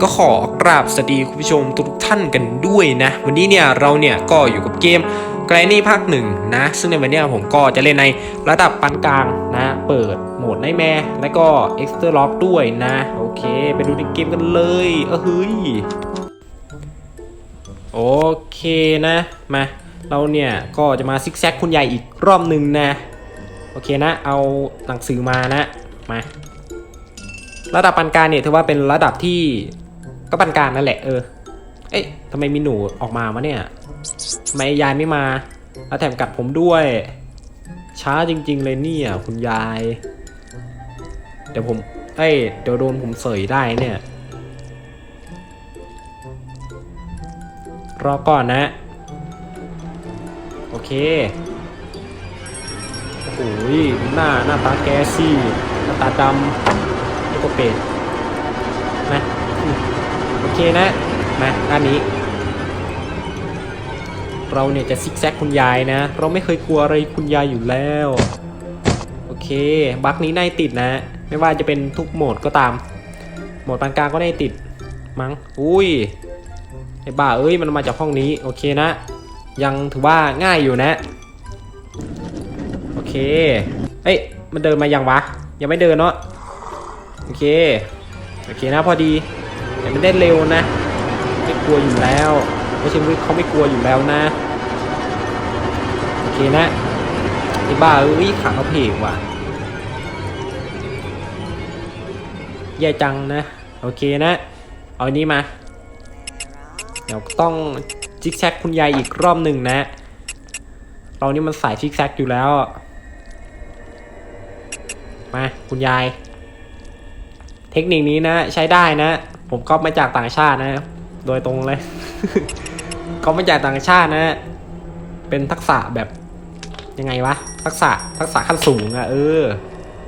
ก็ขอกราบสวัสดีคุณผู้ชมทุกท่านกันด้วยนะ วันนี้เนี่ยเราเนี่ยก็อยู่กับเกมไกลนี่ภาคหนึ่งนะ ซึ่งในวันนี้ผมก็จะเล่นในระดับปานกลางนะ เปิดโหมดไนแมร์และก็เอ็กซ์เตอร์ล็อกด้วยนะ โอเค ไปดูในเกมกันเลย เออเฮ้ย โอเคนะ มา เราเนี่ยก็จะมาซิกแซกคุณยายอีกรอบหนึ่งนะ โอเคนะ เอาหนังสือมานะ มา ระดับปานกลางเนี่ยถือว่าเป็นระดับที่ก็ปานกลางนั่นแหละเออ เอ๊ะทำไมมีหนูออกมาวะเนี่ยทำไมยายไม่มา แล้วแถมกัดผมด้วย ช้าจริง ๆ เลยเนี่ยคุณยาย เดี๋ยวผม เอ้ยเดี๋ยวโดนผมเสยได้เนี่ย รอก่อนนะ โอเค โอ้โหหน้าหน้าตาแกซี่หน้าตาดำ แล้วก็เป็ดนะโอเคนะ มาด้านนี้ เราเนี่ยจะซิกแซกคุณยายนะ เราไม่เคยกลัวอะไรคุณยายอยู่แล้ว โอเค บั๊กนี้น่าติดนะ ไม่ว่าจะเป็นทุกโหมดก็ตาม โหมดปานกลางก็ได้ติด มั้ง อุ้ย ไอ้บ้าเอ้ย มันมาจากห้องนี้ โอเคนะ ยังถือว่าง่ายอยู่นะ โอเค เอ้ย มันเดินมายังวะ ยังไม่เดินเนาะ โอเค โอเคนะพอดีแต่ไม่ได้เร็วนะ ไม่กลัวอยู่แล้วไม่ใช่เขาไม่กลัวอยู่แล้วนะ โอเคนะไอ้บ้าเอ้ยขาเขาเพกว่ะแย่จังนะ โอเคนะ เอาอันนี้มา เดี๋ยวต้องจิกแซกคุณยายอีกรอบหนึ่งนะ เรานี่มันสายจิกแซกอยู่แล้ว มา คุณยาย คนิคนี้นะ ใช้ได้นะ ผมก็มาจากต่างชาตินะ โดยตรงเลยก็มาจากต่างชาตินะ เป็นทักษะแบบยังไงวะ ทักษะทักษะขั้นสูงอะเออ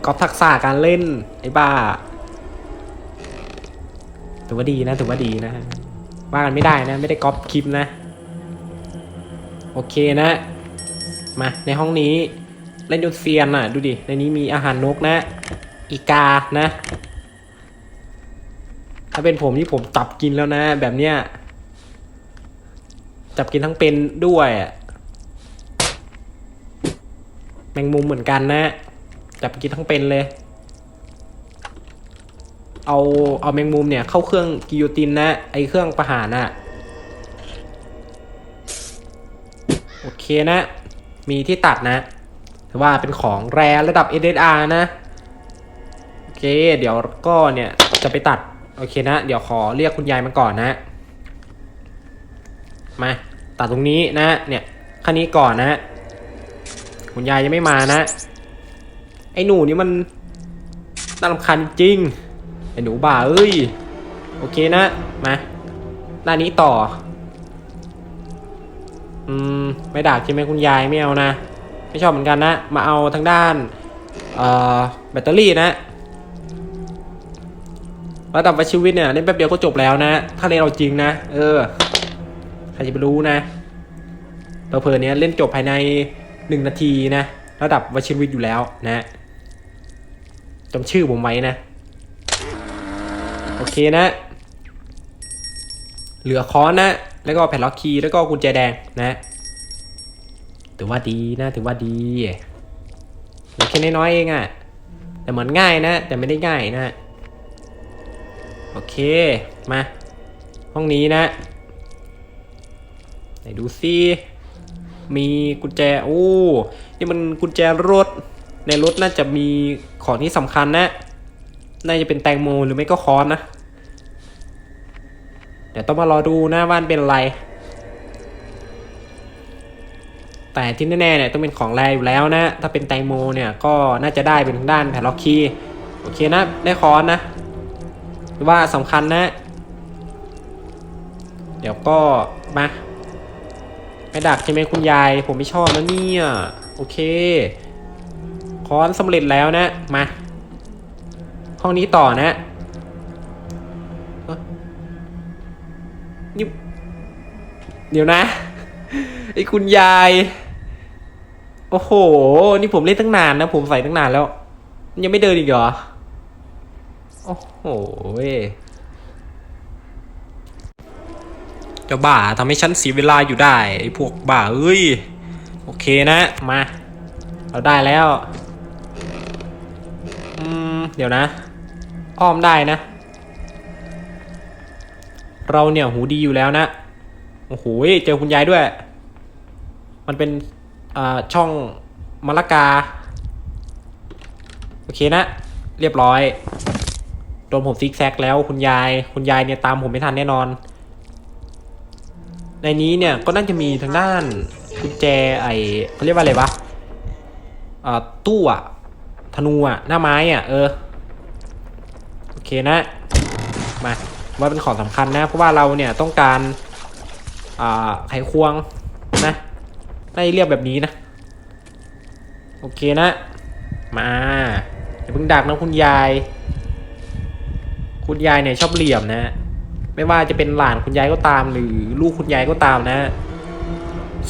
ก็ทักษะการเล่น ไอ้บ้าถือว่าดีนะถือว่าดีนะว่ากันไม่ได้นะ ไม่ได้ก๊อปคลิปนะ โอเคนะ มาในห้องนี้เล่นจนเซียนอะ ดูดิ ในนี้มีอาหารนกนะ อีกานะาเป็นผมที่ผมจับกินแล้วนะ แบบเนี้ยจับกินทั้งเป็นด้วยอะแมงมุมเหมือนกันนะจับกินทั้งเป็นเลย เอาเอาแมงมุมเนี่ยเข้าเครื่องกิโยตินนะ ไอเครื่องประหารน่ะโอเคนะ มีที่ตัดนะถือว่าเป็นของแรระดับ SSR นะ โอเค เดี๋ยวก็เนี่ยจะไปตัด โอเคนะ เดี๋ยวขอเรียกคุณยายมาก่อนนะ มาตัดตรงนี้นะ เนี่ยคันนี้ก่อนนะ คุณยายยังไม่มานะ ไอ้หนูนี่มันน่ารำคาญจริง ไอ้หนูบ่าเอ้ย โอเคนะ มาด้านนี้ต่อ อืม ไม่ด่าใช่ไหมคุณยายไม่เอานะ ไม่ชอบเหมือนกันนะ มาเอาทางด้าน เอ่อ แบตเตอรี่นะ ระดับวัชีวิตเนี่ยเล่นแป๊บเดียวก็จบแล้วนะ ถ้าเล่นเราจริงนะ เออ ใครจะไปรู้นะเราเพลินเนี้ยเล่นจบภายในหนึ่งนาทีนะ ระดับวัชีวิตอยู่แล้วนะจำชื่อผมไว้นะ โอเคนะ เหลือค้อนนะ แล้วก็แผ่นล็อกคีย์แล้วก็กุญแจแดงนะถือว่าดีนะถือว่าดีเหลือแค่น้อยๆเองอะ่ะแต่เหมือนง่ายนะ แต่ไม่ได้ง่ายนะ โอเค มา ห้องนี้นะไหนดูซิมีกุญแจ โอ้ นี่มันกุญแจรถ ในรถน่าจะมีของที่สำคัญนะ น่าจะเป็นแตงโมหรือไม่ก็ค้อนนะ เดี๋ยวต้องมารอดูนะว่ามันเป็นอะไร แต่ที่แน่ๆเนี่ยต้องเป็นของแรอยู่แล้วนะ ถ้าเป็นแตงโมเนี่ยก็น่าจะได้เป็นทางด้านแผ่นล็อกคีย์โอเคนะ ได้ค้อนนะ ว่าสำคัญนะ เดี๋ยวก็มาไม่ดักใช่ไหมคุณยาย ผมไม่ชอบนะเนี่ย โอเค ค้อนสำเร็จแล้วนะ มา ห้องนี้ต่อนะนี่เดี๋ยวนะไอ้คุณยาย โอ้โห นี่ผมเล่นตั้งนานนะ ผมใส่ตั้งนานแล้ว ยังไม่เดินอีกเหรอ โอ้โหเว้ยเจ้าบ้าทำให้ฉันเสียเวลาอยู่ได้ไอ้พวกบ้าเอ้ย โอเคนะ มา เราได้แล้ว อืม เดี๋ยวนะ อ้อมได้นะ เราเนี่ยหูดีอยู่แล้วนะ โอ้โห เจอคุณยายด้วย มันเป็นอ่าช่องมะละกา โอเคนะ เรียบร้อย โดนผมซิกแซกแล้วคุณยาย คุณยายเนี่ยตามผมไม่ทันแน่นอน ในนี้เนี่ยก็น่าจะมีทางด้านกุญแจไอเขาเรียกว่าอะไรวะอ่าตู้อะธนูอะหน้าไม้อะเออ โอเคนะ มาว่าเป็นของสำคัญนะ เพราะว่าเราเนี่ยต้องการอ่าไขควงนะได้เรียบแบบนี้นะ โอเคนะ มาอย่าเพิ่งดักนะคุณยาย คุณยายเนี่ยชอบเหลี่ยมนะ ไม่ว่าจะเป็นหลานคุณยายก็ตาม หรือลูกคุณยายก็ตามนะ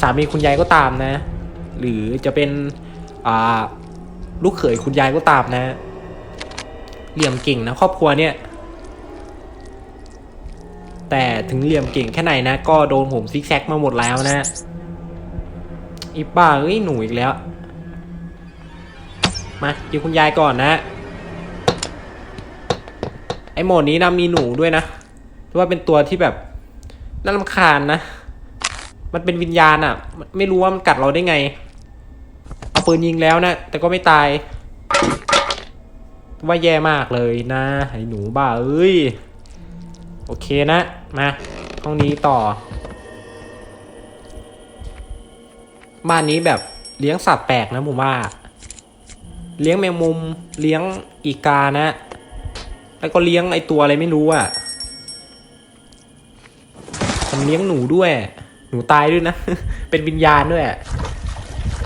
สามีคุณยายก็ตามนะ หรือจะเป็นอ่าลูกเขยคุณยายก็ตามนะ เหลี่ยมเก่งนะครอบครัวเนี่ย แต่ถึงเหลี่ยมเก่งแค่ไหนนะ ก็โดนผมซิกแซกมาหมดแล้วนะอีป้าเอ้ยหนูอีกแล้ว มายิงคุณยายก่อนนะ ไอโหมดนี้นะมีหนูด้วยนะเพราะว่าเป็นตัวที่แบบน่ารำคาญนะ มันเป็นวิญญาณอะ่ะ ไม่รู้ว่ามันกัดเราได้ไง เอาปืนยิงแล้วนะ แต่ก็ไม่ตาย ว่าแย่มากเลยนะไอหนูบ้าเอ้ย โอเคนะ มาห้องนี้ต่อ บ้านนี้แบบเลี้ยงสัตว์แปลกนะผมว่า เลี้ยงแมงมุม เลี้ยงอีกานะ แล้วก็เลี้ยงไอตัวอะไรไม่รู้อะผมเลี้ยงหนูด้วย หนูตายด้วยนะ เป็นวิญญาณด้วย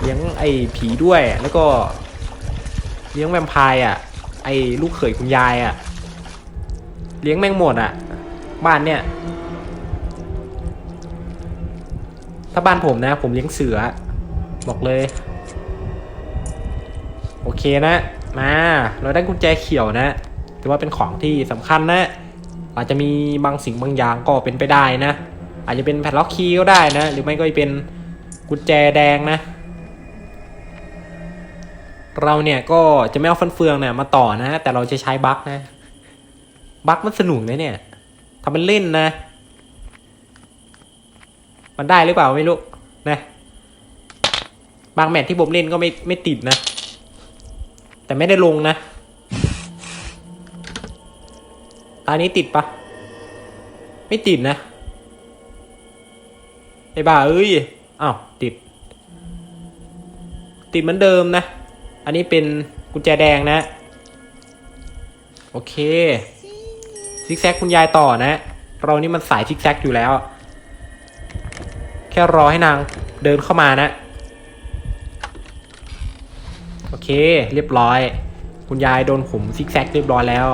เลี้ยงไอผีด้วย แล้วก็ เลี้ยงแวมไพร์อะ ไอลูกเขยคุณยายอะ เลี้ยงแมงหมดอะ บ้านเนี่ย ถ้าบ้านผมนะ ผมเลี้ยงเสือ บอกเลย โอเคนะ มา เราได้กุญแจเขียวนะ ถือว่าเป็นของที่สำคัญนะ อาจจะมีบางสิ่งบางอย่างก็เป็นไปได้นะ อาจจะเป็นแพดล็อกคีย์ก็ได้นะ หรือไม่ก็เป็นกุญแจแดงนะ เราเนี่ยก็จะไม่เอาฟันเฟืองเนี่ยมาต่อนะ แต่เราจะใช้บั๊กนะ บั๊กมันสนุกนะเนี่ยทำเป็นเล่นนะ มันได้หรือเปล่าไม่รู้นะบางแมตช์ที่ผมเล่นก็ไม่ไม่ติดนะ แต่ไม่ได้ลงนะ ตานี้ติดปะ ไม่ติดนะ ไอ้บ้าเอ้ยอ้าวติด ติดเหมือนเดิมนะ อันนี้เป็นกุญแจแดงนะ โอเค ซิกแซกคุณยายต่อนะ เรานี่มันสายซิกแซกอยู่แล้ว แค่รอให้นางเดินเข้ามานะ โอเค เรียบร้อย คุณยายโดนผมซิกแซกเรียบร้อยแล้ว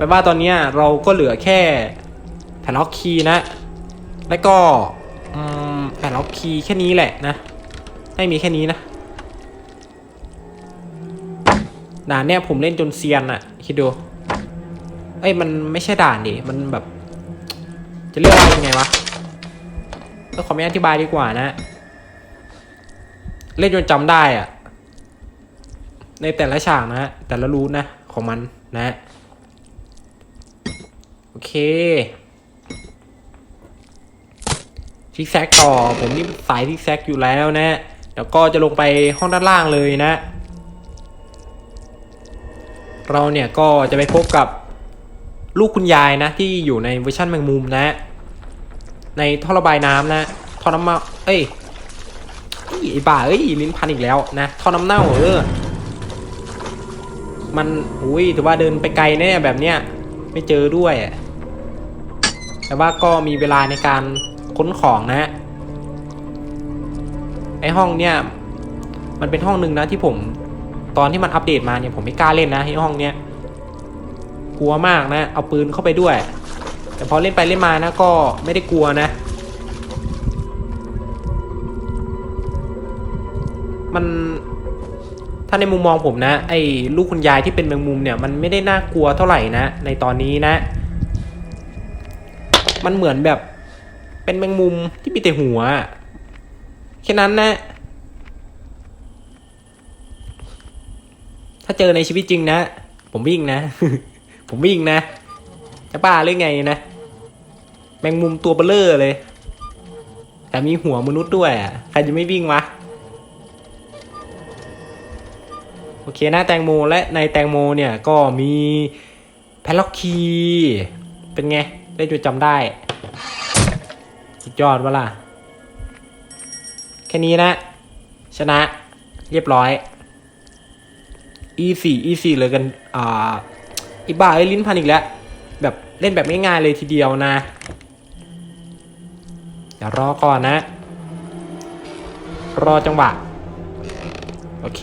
แปลว่าตอนนี้เราก็เหลือแค่แผ่นล็อกคีย์นะ แล้วก็แผ่นล็อกคีย์แค่นี้แหละนะ ให้มีแค่นี้นะด่านเนี้ยผมเล่นจนเซียนอะคิดดู เอ้ยมันไม่ใช่ด่านดิ มันแบบ จะเรียกว่ายังไงวะก็ขอไม่อธิบายดีกว่านะ เล่นจนจำได้อะในแต่ละฉากนะฮะแต่ละรูทนะของมันนะโอ เคซิกแซกต่อ ผมนี่สายซิกแซกอยู่แล้วนะ แล้วก็จะลงไปห้องด้านล่างเลยนะ เราเนี่ยก็จะไปพบกับลูกคุณยายนะ ที่อยู่ในเวอร์ชันแมงมุมนะ ในท่อระบายน้ำนะท่อน้ำมาเอ้ยไอ้บ้าเอ้ยลิ้นพันอีกแล้วนะท่อน้ำเน่าเออมันอุ้ยถือว่าเดินไปไกลแน่แบบเนี้ยไม่เจอด้วย แต่ว่าก็มีเวลาในการค้นของนะฮะไอห้องเนี้ยมันเป็นห้องหนึ่งนะที่ผมตอนที่มันอัปเดตมาเนี่ยผมไม่กล้าเล่นนะไอห้องเนี้ยกลัวมากนะ เอาปืนเข้าไปด้วย แต่พอเล่นไปเล่นมานะก็ไม่ได้กลัวนะ มันถ้าในมุมมองผมนะ ไอ้ลูกคุณยายที่เป็นแมงมุมเนี่ยมันไม่ได้น่ากลัวเท่าไหร่นะ ในตอนนี้นะ มันเหมือนแบบ เป็นแมงมุมที่มีแต่หัว แค่นั้นนะ ถ้าเจอในชีวิตจริงนะ ผมวิ่งนะ ผมวิ่งนะ จะบ้าหรือไงนะ แมงมุมตัวเบลเลอร์เลย แต่มีหัวมนุษย์ด้วยอะ ใครจะไม่วิ่งวะโอเคนะแตงโมและในแตงโมเนี่ยก็มีแพลล็อกคีเป็นไง ได้จดจำได้ สุดยอดวะล่ะ แค่นี้นะ ชนะเรียบร้อย e 4 e 4 เลยกันอ่าอีบ้าไอ้ลิ้นพันอีกแล้ว แบบเล่นแบบง่ายๆเลยทีเดียวนะเดี๋ยวรอก่อนนะ รอจังหวะ โอเค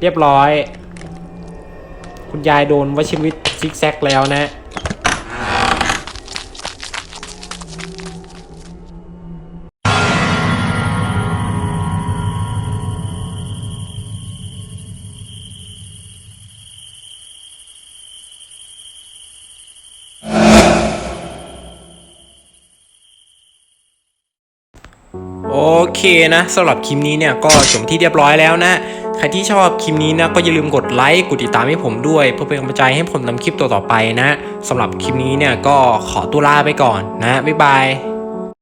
เรียบร้อย คุณยายโดนวชิรวิทย์ซิกแซกแล้วนะ โอเคนะสำหรับคลิปนี้เนี่ยก็จบที่เรียบร้อยแล้วนะ ใครที่ชอบคลิปนี้นะก็อย่าลืมกดไลค์กดติดตามให้ผมด้วย เพื่อเป็นกำลังใจให้ผมทำคลิปต่อๆไปนะสำหรับคลิปนี้เนี่ยก็ขอตัวลาไปก่อนนะบ๊ายบาย